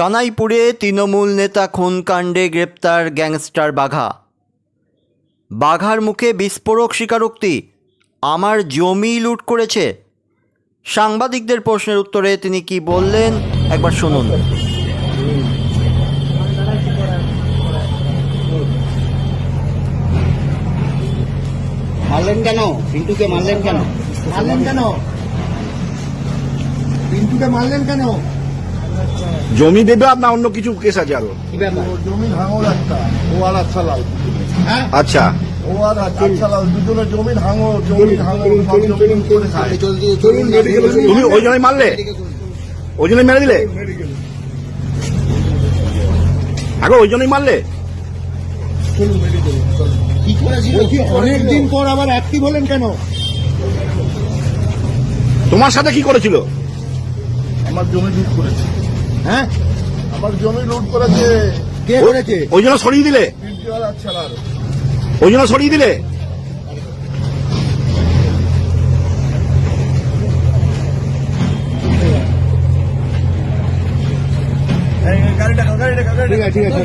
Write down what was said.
কানাইপুরে তৃণমূল নেতা খুনকাণ্ডে গ্রেপ্তার গ্যাংস্টার বাঘা। বাঘার মুখে বিস্ফোরক স্বীকারোক্তি আমার জমি লুট করেছে। সাংবাদিকদের প্রশ্নের উত্তরে তিনি কি বললেন একবার শুনুন। মারলেন কেন? পিন্টুকে মারলেন কেন? মারলেন কেন? পিন্টুকে মারলেন কেন? জমি দেবে আর না অন্য কিছু কেস আছে আরও? জমি হাঙর একটা ও আর আচ্ছা লাল হ্যাঁ? আচ্ছা। ও আর আচ্ছা। লাল দুজনে জমির হাঙর জমির হাঙর তুমি ওই জন্যই মারলে? ওই জন্যই মেরে দিলে? আগে ওই জন্যই মারলে? অনেকদিন পর আবার অ্যাক্টিভ হলেন কেন? তোমার সাথে কি করেছিল? আমার জমি লুট করেছে। হ্যাঁ? আমার জমি লুট করেছে। কে করেছে? ওই জন্য সরিয়ে দিলে? ওই জন্য সরিয়ে দিলে? ঠিক আছে ঠিক আছে।